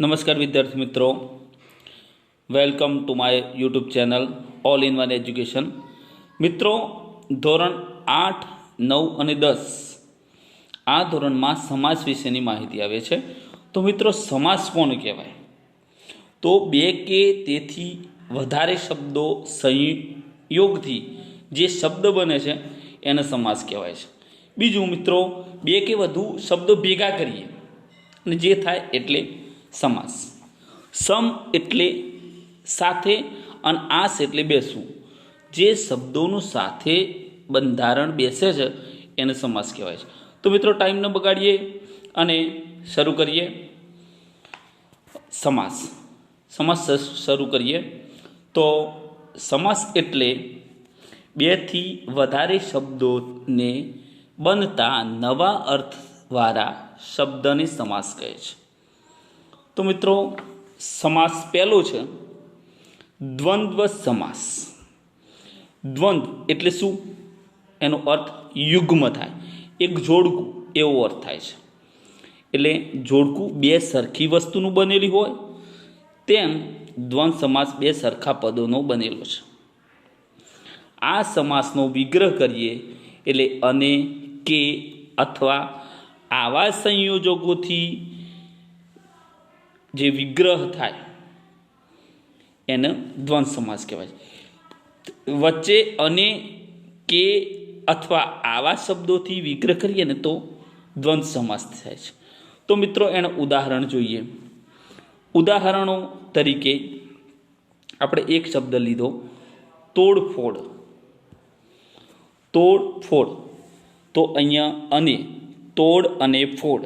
નમસ્કાર વિદ્યાર્થી મિત્રો. Welcome to my YouTube channel all in one education મિત્રો, ધોરણ આઠ, નવ અને દસ આ ધોરણમાં સમાસ વિશેની માહિતી આવે છે. તો મિત્રો, સમાસ કોણ કહેવાય? તો બે કે તેથી વધારે શબ્દો સંયોગથી જે શબ્દ બને છે, એને સમાસ કહેવાય છે. બીજું મિત્રો, બે કે વધુ શબ્દો ભેગા કરીએ. અને જે થાય એટલે સમાસ. સમ એટલે સાથે અને આસ એટલે બેસવું. જે શબ્દોનું સાથે બંધારણ બેસે છે, એને સમાસ કહેવાય છે. તો મિત્રો ટાઈમ ન બગાડીએ અને શરૂ કરીએ. સમાસ. સમાસ શરૂ કરીએ. તો સમાસ એટલે બેથી વધારે શબ્દોને બનતા નવા અર્થવાળા શબ્દને સમાસ કહે છે. તો મિત્રો, સમાસ પહેલો છે. દ્વંદ્વ સમાસ. દ્વંદ્વ એટલે શું? એનો અર્થ યુગ્મ થાય. એક જોડકું, એવો અર્થ થાય છે. એટલે જોડકું બે સરખી વસ્તુનું બનેલી હોય, તેમ દ્વંદ્વ સમાસ બે સરખા પદોનો બનેલો છે. આ સમાસનો વિગ્રહ કરીએ, એટલે અને, કે, અથવા આવા સંયોજકોથી જે વિગ્રહ થાય, એને દ્વંદ સમાસ કહેવાય છે. વચ્ચે અને કે અથવા આવા શબ્દોથી વિગ્રહ કરીએ ને તો દ્વંદ્વ સમાસ થાય છે. તો મિત્રો એનું ઉદાહરણ જોઈએ. ઉદાહરણો તરીકે આપણે એક શબ્દ લીધો, તોડફોડ. તોડફોડ. તો અહીંયા અને, તોડ અને ફોડ.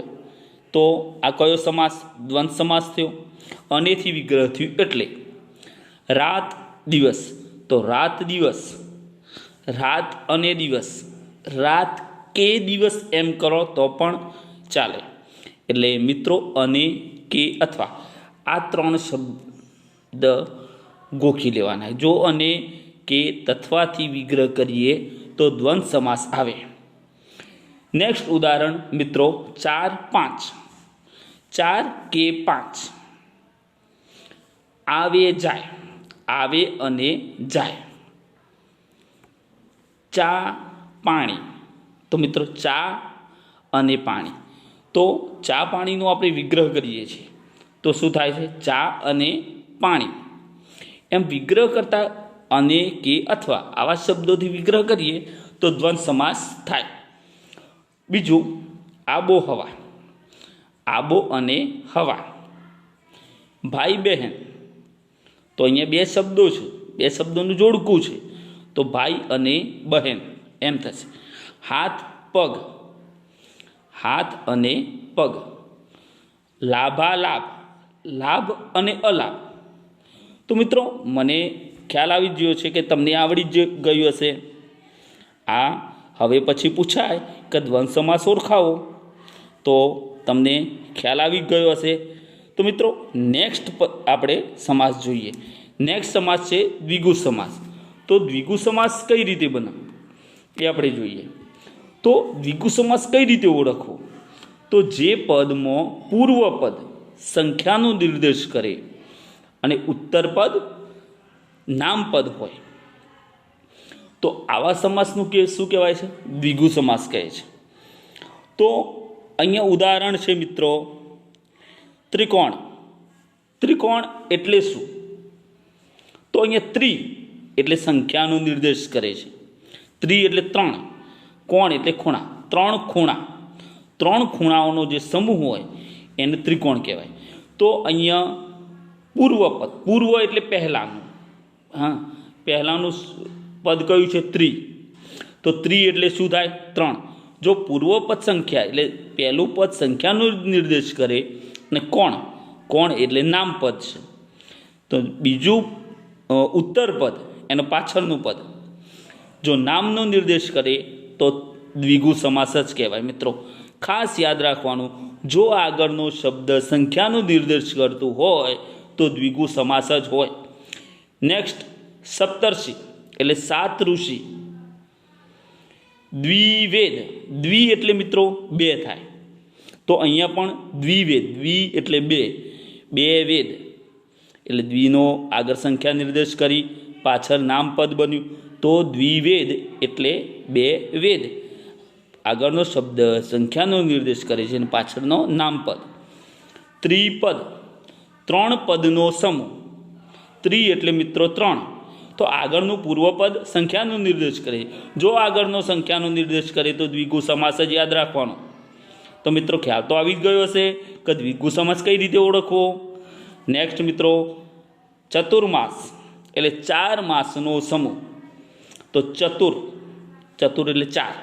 તો આ કયો સમાસ? દ્વંદ સમાસ થયો. અનેથી વિગ્રહ થયું એટલે રાત દિવસ. તો રાત દિવસ. રાત અને દિવસ. રાત કે દિવસ એમ કરો તો પણ ચાલે. એટલે મિત્રો, અને, કે અથવા. આ ત્રણ શબ્દ ગોખી લેવાના. જો અને, કે તથવાથી વિગ્રહ કરીએ તો દ્વંદ સમાસ આવે. નેક્સ્ટ ઉદાહરણ, મિત્રો, ચાર પાંચ. ચાર કે પાંચ. આવે જાય. આવે અને જાય. ચા પાણી. તો મિત્રો, ચા અને પાણી. તો ચા પાણીનો આપણે વિગ્રહ કરીએ છીએ. તો શું થાય છે? ચા અને પાણી. એમ વિગ્રહ કરતાં અને કે અથવા આવા શબ્દોથી વિગ્રહ કરીએ તો દ્વંદ સમાસ થાય. બીજું આબોહવા આબો અને હવા. ભાઈ બહેન, તો અહીંયા બે શબ્દો છે. બે શબ્દોનું જોડકું છે. તો ભાઈ અને બહેન, એમ થશે. હાથ, પગ. હાથ અને પગ. લાભાલાભ. લાભ અને અલાભ. તો મિત્રો, મને ખ્યાલ આવી ગયો છે કે તમને આવડી જ ગયું હશે. આ હવે પછી પૂછાય કે સમાસ ઓળખાવો તો તમને ખ્યાલ આવી ગયો હશે. તો મિત્રો નેક્સ્ટ આપણે સમાસ જોઈએ. નેક્સ્ટ સમાસ છે દ્વિગુ સમાસ. તો દ્વિગુ સમાસ કઈ રીતે બને? એ આપણે જોઈએ. તો દ્વિગુ સમાસ કઈ રીતે ઓળખવો? તો જે પદમાં પૂર્વ પદ સંખ્યાનો નિર્દેશ કરે અને ઉત્તર પદ નામપદ હોય. તો આવા સમાસનું કે શું કહેવાય છે? દ્વિગુ સમાસ કહે છે. તો અહીંયા ઉદાહરણ છે મિત્રો. ત્રિકોણ. ત્રિકોણ એટલે શું? તો અહીંયા ત્રિ એટલે સંખ્યાનો નિર્દેશ કરે છે. ત્રિ એટલે ત્રણ. કોણ એટલે ખૂણા? ત્રણ ખૂણા. ત્રણ ખૂણાઓનો જે સમૂહ હોય એને ત્રિકોણ કહેવાય. તો અહીંયા પૂર્વ પદ પૂર્વ એટલે પહેલાંનું. હા. પહેલાંનું પદ કયું છે? ત્રિ. તો ત્રિ એટલે શું થાય? ત્રણ. જો પૂર્વ પદ સંખ્યા એટલે પહેલું પદ સંખ્યાનો નિર્દેશ કરે અને કોણ? કોણ એટલે નામ પદ છે. તો બીજું ઉત્તર પદ, એનો પાછળનું પદ. જો નામનો નિર્દેશ કરે તો દ્વિગુ સમાસ જ કહેવાય મિત્રો. ખાસ યાદ રાખવાનું, જો આગળનો શબ્દ સંખ્યાનો નિર્દેશ કરતું હોય તો દ્વિગુ સમાસ જ હોય. નેક્સ્ટ સપ્તર્ષિ. એટલે સાત ઋષિ. દ્વિવેદ. દ્વિ એટલે મિત્રો બે થાય. તો અહીંયા પણ દ્વિવેદ. દ્વિ એટલે બે. બે વેદ. એટલે દ્વિનો આગળ સંખ્યા નિર્દેશ કરી પાછળ નામપદ બન્યું. તો દ્વિવેદ એટલે બે વેદ. આગળનો શબ્દ સંખ્યાનો નિર્દેશ કરે છે અને પાછળનો નામપદ ત્રિપદ. ત્રણ પદનો સમૂહ. ત્રિ એટલે મિત્રો ત્રણ. તો આગળનું પૂર્વપદ સંખ્યાનો નિર્દેશ કરે. જો આગળનો સંખ્યાનો નિર્દેશ કરે તો દ્વિગુ સમાસ જ યાદ રાખવાનો. તો મિત્રો ખ્યાલ તો આવી જ ગયો હશે કે દ્વિગુ સમાસ કઈ રીતે ઓળખવો? નેક્સ્ટ મિત્રો, ચતુર્માસ એટલે ચાર માસનો સમૂહ. તો ચતુર ચતુર એટલે ચાર.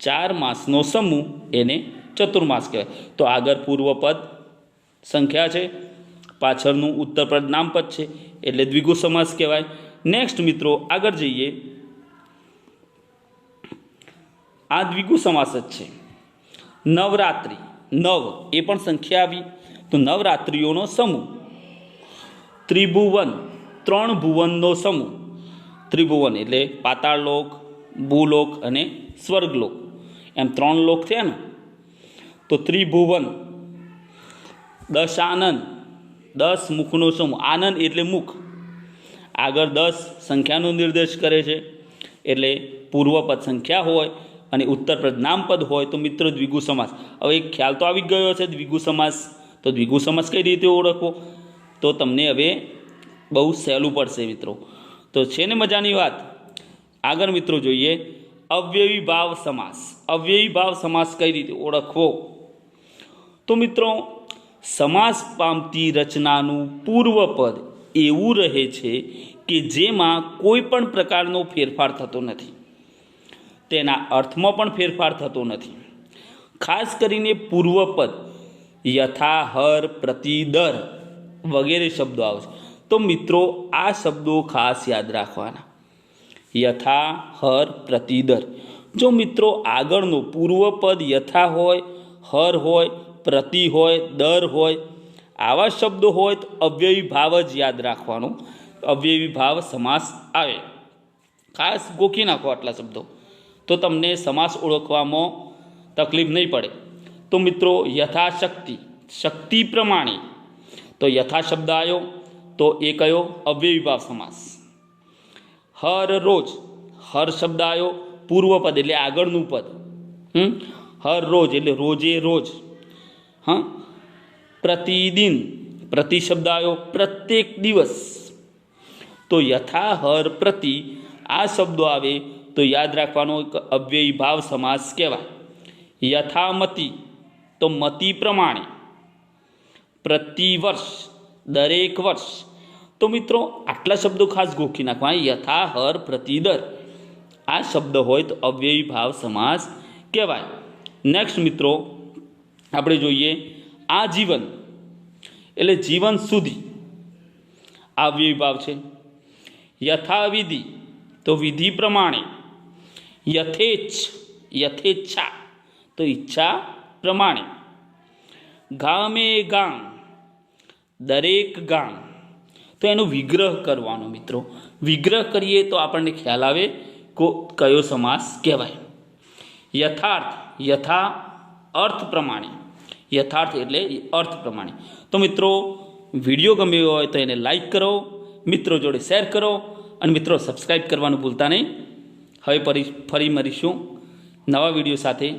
ચાર માસનો સમૂહ એને ચતુર્માસ કહેવાય. તો આગળ પૂર્વપદ સંખ્યા છે, પાછળનું ઉત્તરપદ નામપદ છે, એટલે દ્વિગુ સમાસ કહેવાય. નેક્સ્ટ મિત્રો, આગળ જઈએ. આ દ્વિગુ સમાસ જ છે. નવરાત્રિ, નવ, એ પણ સંખ્યા આવી. તો નવરાત્રિઓનો સમૂહ. ત્રિભુવન, ત્રણ ભુવનનો સમૂહ. ત્રિભુવન એટલે પાતાળ લોક, ભૂલોક અને સ્વર્ગલોક. એમ ત્રણ લોક થયા ને? તો ત્રિભુવન દશ આનંદ દસ મુખનો સમૂહ. આનંદ એટલે મુખ. આગળ દસ સંખ્યાનો નિર્દેશ કરે છે. એટલે પૂર્વપદ સંખ્યા હોય અને ઉત્તરપદ નામપદ હોય તો મિત્રો દ્વિગુ સમાસ. હવે ખ્યાલ તો આવી ગયો છે, દ્વિગુ સમાસ. તો દ્વિગુ સમાસ કઈ રીતે ઓળખવો? તો તમને હવે બહુ સહેલું પડશે મિત્રો. તો છે ને મજાની વાત? આગળ મિત્રો જોઈએ અવ્યયી ભાવ સમાસ. અવ્યયી ભાવ સમાસ કઈ રીતે ઓળખવો? તો મિત્રો, સમાસ પામતી રચનાનું પૂર્વપદ એવું રહે છે કે જેમાં કોઈ પણ પ્રકારનો ફેરફાર થતો નથી. તેના અર્થમાં પણ ફેરફાર થતો નથી. ખાસ કરીને પૂર્વપદ યથા હર પ્રતિ દર વગેરે શબ્દો આવશે તો મિત્રો, આ શબ્દો ખાસ યાદ રાખવાના. યથા હર પ્રતિ દર જો મિત્રો, આગળનો પૂર્વપદ યથા હોય, હર હોય, પ્રતિ હોય, દર હોય આવા શબ્દો હોય તો અવ્યયી ભાવ જ યાદ રાખવાનો. અવ્યયી ભાવ સમાસ આવે. ખાસ ગોખી નાખો આટલા શબ્દો. તો તમને સમાસ ઓળખવામાં તકલીફ નહીં પડે. તો મિત્રો યથાશક્તિ, શક્તિ પ્રમાણે. તો યથા શબ્દ આવ્યો, તો એ કયો? અવ્યયી ભાવ સમાસ. હર રોજ હર શબ્દ આવ્યો પૂર્વપદ એટલે આગળનું પદ. હમ? હર રોજ એટલે રોજે રોજ. હા? પ્રતિદિન, પ્રતિ શબ્દ આવ્યો પ્રત્યેક દિવસ. તો યથા હર પ્રતિ આ શબ્દો આવે તો યાદ રાખવાનો એક અવ્યય ભાવ સમાસ કહેવાય. યથામતિ, તો મતિ પ્રમાણે. પ્રતિ વર્ષ, દરેક વર્ષ. તો મિત્રો, આટલા શબ્દો ખાસ ગોખી નાખવા યથા હર પ્રતિ દર. આ શબ્દ હોય તો અવ્યય ભાવ સમાસ કહેવાય. નેક્સ્ટ મિત્રો, આપણે જોઈએ આજીવન એટલે જીવન સુધી આ વિભાવ ભાવ છે. યથાવિધિ, તો વિધિ પ્રમાણે, યથેચ્છ, યથેચ્છા, તો ઈચ્છા પ્રમાણે. ગામે ગામ, દરેક ગામ, તો એનો વિગ્રહ કરવાનો મિત્રો. વિગ્રહ કરીએ તો આપણને ખ્યાલ આવે કો, કયો સમાસ કહેવાય. યથાર્થ, યથા અર્થ પ્રમાણે. યથાર્થ એટલે અર્થ પ્રમાણે. તો મિત્રો, વીડિયો ગમ્યો હોય તો એને લાઈક કરો, મિત્રો જોડે શેર કરો, અને મિત્રો સબસ્ક્રાઈબ કરવાનું ભૂલતા નહીં. હવે ફરી ફરી મળીશું નવા વીડિયો સાથે.